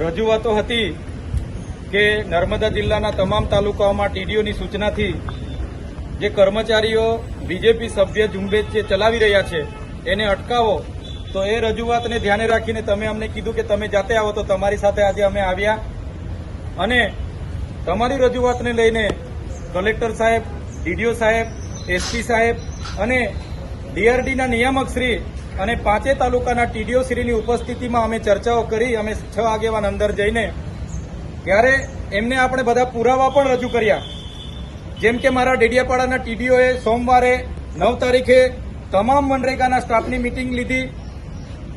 રજૂઆતો હતી કે નર્મદા જિલ્લાના તમામ તાલુકાઓમાં ટીડીઓની સૂચનાથી જે કર્મચારીઓ બીજેપી સભ્ય ઝુંબેશ જે ચલાવી રહ્યા છે, એને અટકાવો. તો એ રજૂઆતને ધ્યાને રાખીને તમે અમને કીધું કે તમે જાતે આવો, તો તમારી સાથે આજે અમે આવ્યા. અને તમારી રજૂઆતને લઈને કલેક્ટર સાહેબ, ડીડીઓ સાહેબ, એસપી સાહેબ અને ડીઆરડીના નિયામક શ્રી અને પાંચે તાલુકાના ટીડીઓ શ્રીની ઉપસ્થિતિમાં અમે ચર્ચાઓ કરી, અમે છ આગેવાન અંદર જઈને ત્યારે એમને આપણે બધા પુરાવા પણ રજૂ કર્યા. જેમ કે મારા ડેડિયાપાડાના ટીડીઓએ સોમવારે નવ તારીખે તમામ મનરેગાના સ્ટાફની મિટિંગ લીધી,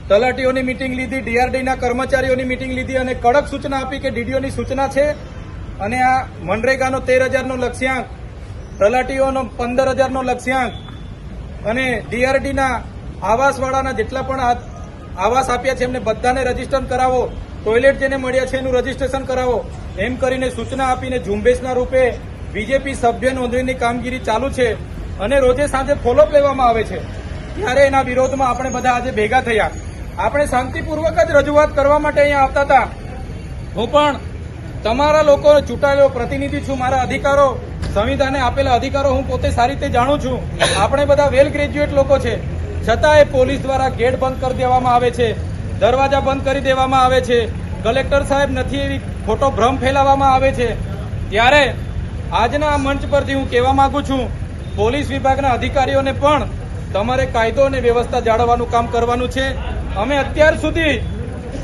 તલાટીઓની મિટિંગ લીધી, ડીઆરડીના કર્મચારીઓની મિટિંગ લીધી અને કડક સૂચના આપી કે ડીડીઓની સૂચના છે અને આ મનરેગાનો તેર હજારનો લક્ષ્યાંક, તલાટીઓનો પંદર હજારનો લક્ષ્યાંક અને ડીઆરડીના આવાસવાળાના જેટલા પણ આવાસ આપ્યા છે, એમને બધાને રજિસ્ટર કરાવો. ટોયલેટ જેને મળ્યા છે, એનું રજીસ્ટ્રેશન કરાવો. એમ કરીને સૂચના આપીને ઝુંબેશના રૂપે બીજેપી સભ્ય નોંધણીની કામગીરી ચાલુ છે અને રોજે સાંજે ફોલોઅપ લેવામાં આવે છે. ત્યારે એના વિરોધમાં આપણે બધા આજે ભેગા થયા. આપણે શાંતિપૂર્વક જ રજૂઆત કરવા માટે અહીંયા આવતા હતા. હું પણ તમારા લોકો ચૂંટાયેલો પ્રતિનિધિ છું, મારા અધિકારો, સંવિધાને આપેલા અધિકારો હું પોતે સારી રીતે જાણું છું. આપણે બધા વેલ ગ્રેજ્યુએટ લોકો છે. છતાંય પોલીસ દ્વારા ગેટ બંધ કરી દેવામાં આવે છે, દરવાજા બંધ કરી દેવામાં આવે છે, કલેક્ટર સાહેબ નથી એવી ખોટો ભ્રમ ફેલાવવામાં આવે છે. ત્યારે આજના મંચ પરથી હું કહેવા માંગુ છું, પોલીસ વિભાગના અધિકારીઓને પણ તમારે કાયદો અને વ્યવસ્થા જાળવવાનું કામ કરવાનું છે. અમે અત્યાર સુધી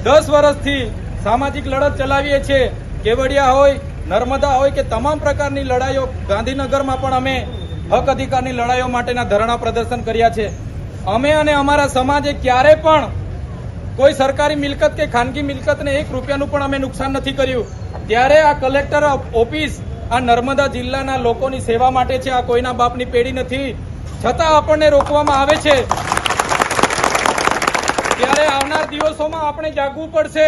દસ વર્ષથી સામાજિક લડત ચલાવીએ છીએ, કેવડિયા હોય, નર્મદા હોય કે તમામ પ્રકારની લડાઈઓ ગાંધીનગરમાં પણ અમે હક અધિકારની લડાઈઓ માટેના ધરણા પ્રદર્શન કર્યા છે. અમે અને અમારા સમાજે ક્યારે પણ કોઈ સરકારી મિલકત કે ખાનગી મિલકતને એક રૂપિયાનું પણ અમે નુકસાન નથી કર્યું. ત્યારે આ કલેક્ટર ઓફિસ આ નર્મદા જિલ્લાના લોકોની સેવા માટે છે, આ કોઈના બાપની પેઢી નથી. છતાં આપણને રોકવામાં આવે છે. ત્યારે આવનાર દિવસોમાં આપણે જાગવું પડશે.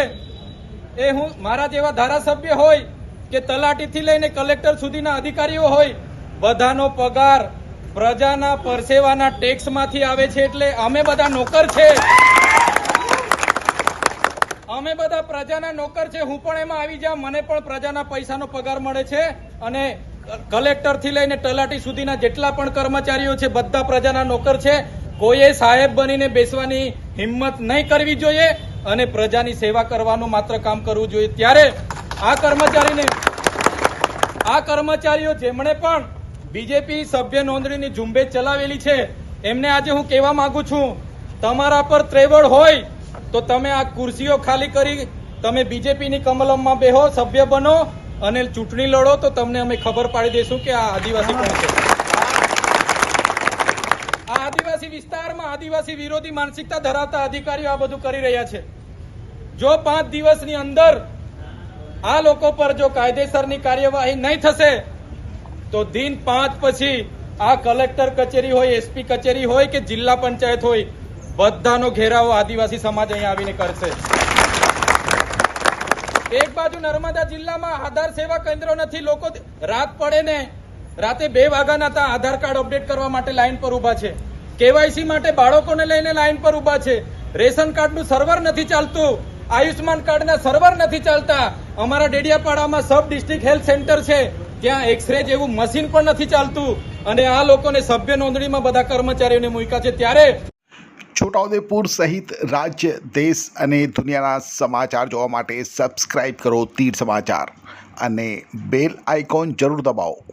એ હું મારા જેવા ધારાસભ્ય હોય કે તલાટીથી લઈને કલેક્ટર સુધીના અધિકારીઓ હોય, બધાનો પગાર પ્રજાના પરસેવાના ટેક્સમાંથી આવે છે એટલે અમે બધા નોકર છે. અમે બધા પ્રજાના નોકર છે. હું પણ એમાં આવી જાઉં. મને પણ પ્રજાના પૈસાનો પગાર મળે છે અને કલેક્ટરથી લઈને તલાટી સુધીના જેટલા પણ કર્મચારીઓ છે, બધા પ્રજાના નોકર છે. કોઈએ સાહેબ બનીને બેસવાની હિંમત નહીં કરવી જોઈએ અને પ્રજાની સેવા કરવાનું માત્ર કામ કરવું જોઈએ. ત્યારે આ કર્મચારીને આ કર્મચારીઓ જેમણે પણ બીજેપી સભ્ય નોંધણીની ઝુંબેશ ચલાવેલી છે. એમને આજે હું કહેવા માંગુ છું, તમારા પર ત્રેવડ હોય તો તમે આ ખુરશીઓ ખાલી કરી, તમે બીજેપીની કમલમમાં બેહો, સભ્ય બનો અને ચૂંટણી લડો તો તમને અમે ખબર પાડી દઈશું કે આ આદિવાસી કોણ છે. આ આદિવાસી વિસ્તારમાં આદિવાસી વિરોધી માનસિકતા ધરાવતા અધિકારીઓ આ બધું કરી રહ્યા છે. જો પાંચ દિવસની અંદર આ લોકો પર જો કાયદેસરની કાર્યવાહી નહીં થશે તો દિન પાંચ પછી આ કલેક્ટર કચેરી હોય, એસપી કચેરી હોય કે જિલ્લા પંચાયત હોય, બધાનો ઘેરાવો આદિવાસી સમાજ અહીંયા આવીને કરશે. એક બાજુ નર્મદા જિલ્લામાં આધાર સેવા કેન્દ્રો નથી, લોકો રાત પડે ને રાતે બે વાગ્યાના ત્યાં આધાર કાર્ડ અપડેટ કરવા માટે લાઈન પર ઊભા છે. કેવાયસી માટે બાળકોને લઈને લાઈન પર ઊભા છે. રેશન કાર્ડનું સર્વર નથી ચાલતું આયુષ્માન કાર્ડના સર્વર નથી ચાલતા. અમારા ડેડિયાપાડામાં સબ ડિસ્ટ્રિક્ટ હેલ્થ સેન્ટર છે. ત્યાં એક્સરે જેવું મશીન પણ નથી ચાલતું. અને આ લોકોને સભ્ય નોંધણીમાં બધા કર્મચારીઓને મૂક્યા છે. ત્યારે છોટાઉદેપુર સહિત રાજ્ય, દેશ અને દુનિયાના સમાચાર જોવા માટે સબસ્ક્રાઈબ કરો તીર સમાચાર. અને બેલ આઇકોન જરૂર દબાવો.